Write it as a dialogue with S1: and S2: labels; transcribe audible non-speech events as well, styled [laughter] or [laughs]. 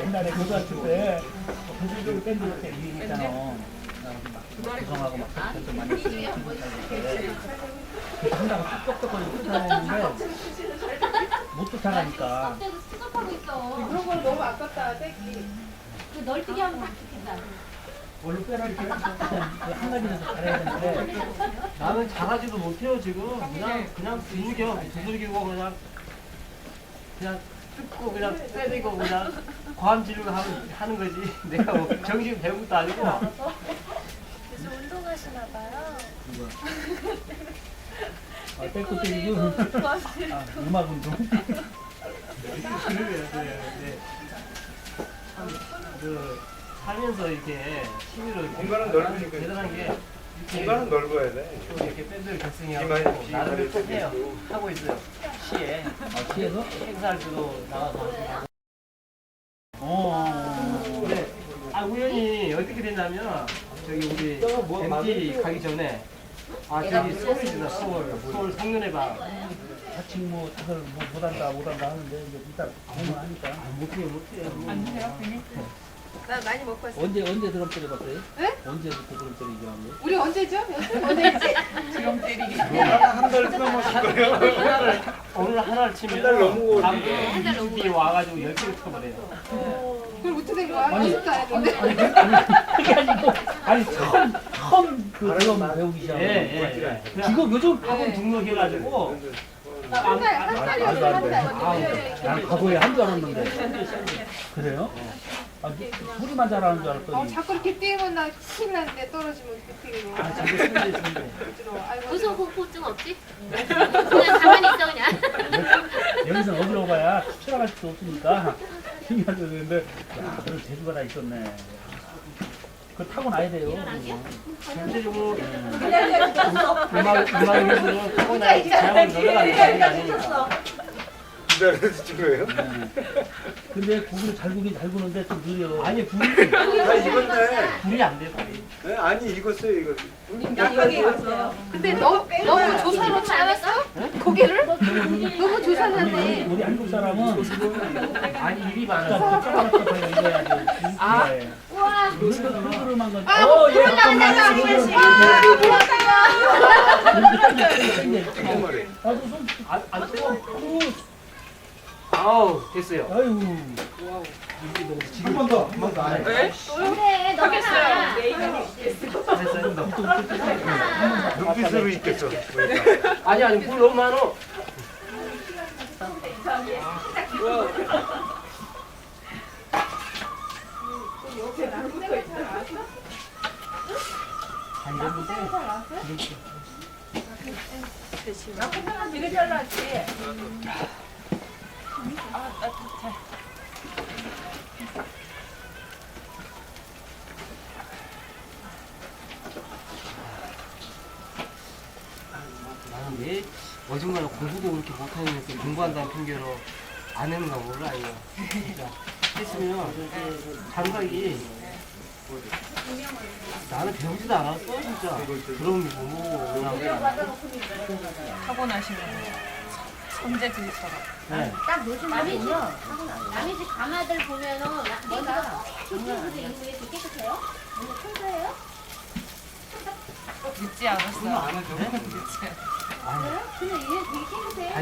S1: 옛날에 고등학교 때 부수적으로 밴드 때 유행했잖아. 구성하고 막 그때 많이. 그래서 한다고 똑똑똑거리고 쫓아다녔는데 못
S2: 있어.
S3: 그런 건 너무 아깝다, 떼기.
S2: 그 널뛰기 하면 딱 좋겠다.
S1: 원로 빼라 이렇게 한 가지에서 잘해야 되는데
S4: 나는 잘하지도 못해요 지금 그냥 그냥 두들겨 두들기고 그냥 그냥 뜯고 그냥 때리고 그냥 과음질로 하는, 하는 거지. [laughs] 내가 뭐 정신 배운 것도 아니고.
S3: 그래서 운동하시나 봐요. [laughs]
S1: 아, 뺏고 때리고 아, 음악 운동? [laughs]
S4: 그 살면서 이렇게 취미로 이렇게
S5: 공간은 넓으니까.
S4: 대단한 게
S5: 공간은 넓어야 돼.
S4: 또 이렇게 밴드를 결성해하고
S5: 비만-
S4: 나름의 해요 하고 있어요. 시에.
S1: 아, 시에서?
S4: 행사할 때도 나가서 하고
S1: 어.
S4: 근데 아 우연히 어떻게 됐냐면 저기 우리 MT 가기 전에 아 저기 서울이잖아 서울 서울 성년의 방.
S1: 자칭 뭐 다들 뭐 못한다 못한다 하는데 이제 일단 공을 하니까.
S4: 못해 못해
S3: 안 돼요, 나 많이 먹고 왔어.
S1: 언제 언제 드럼 때려봤어요?
S3: 네?
S1: 언제부터 드럼 때리기 한 거?
S3: 우리 언제죠? 언제지? 지금 때리기.
S5: 한달 끊어먹을 거예요.
S4: 하나를 오늘 하나를 치면
S5: 한달 넘고
S4: 다음
S5: 오지.
S4: 주에 와가지고 열 개를 쳐버려요
S3: 그럼 어떻게 된 거야?
S1: 아니,
S3: 연습도 안 했는데.
S1: 아니 그- 아니 그게 아니고 아니 처음 처음 그 드럼 배우기 시작한
S4: 예예
S1: 거 지금 요즘
S4: 학원 등록해가지고
S3: 한 달, 한 달이었어,
S1: 말도
S3: 안한
S1: 돼.
S3: 달.
S1: 아, 난 과거에 한 줄 알았는데 그래요? 아, 소리만 잘하는 줄
S3: 어,
S1: 알았더니
S3: 자꾸 이렇게 뛰면 나 큰일 났는데 떨어지면 어떻게 해.
S4: 아 저거 승리 승리
S3: 아이고,
S2: 고소공포증 없지? 그냥 가만히 있어 그냥. [laughs]
S1: 여기서 어디로 가야 추락할 수도 없으니까 [laughs] 신기하게 되는데 야 그런 재주가 다 있었네 그거 타고 나야 돼요.
S4: 전체적으로 음악 음악에서는 타고난 자양을 넘어가는 게 아니니까
S5: 기다려서 찍어요?
S1: 네. 근데 고기를 잘 구긴 잘 구는데 좀 느려
S4: 아니 불이
S5: 다 익었네.
S4: 불이 안 돼, 불이.
S5: 네, 아니 익었어요 이거.
S3: 여기 왔어요. 근데 너, 너무 조사놓지 않았어? 고개를? 너무
S1: 우리,
S3: 조사놨네.
S1: 우리 한국 사람은
S4: 아니 일이 많아서
S1: 쫓아가서 이래야지
S3: 아.
S2: 우와.
S1: 흐르흐르만 건
S3: 아,
S1: 어, 예,
S3: 올라간다,
S1: 잠깐만.
S3: 아, 올라간다.
S5: 정말이.
S1: 아주 손,
S4: 안, 안 뜨거. 아우 됐어요.
S1: 아유.
S5: 한번 더, 한 번 더. 안 해.
S2: 그래 너무 나.
S4: 됐어요.
S5: 눈빛으로 있겠어.
S4: 아니 아니 불 너무 많어. 어중간한 공부도 그렇게 못하는 애들 공부한다는 핑계로 안 하는 거 몰라 이거. 진짜. 했으면 감각이 나는 배우지도 않았어 진짜. 그럼 뭐 그냥
S6: 타고나시는 선재들처럼.
S4: 네.
S2: 딱 요즘 남의 집 남의 집 가마들 보면은 내가 저쪽으로 있는데 되게 깨끗해요? 너무 청소해요?
S6: 믿지 않았어요.
S4: 아니
S2: 근데 얘 되게 깨끗해.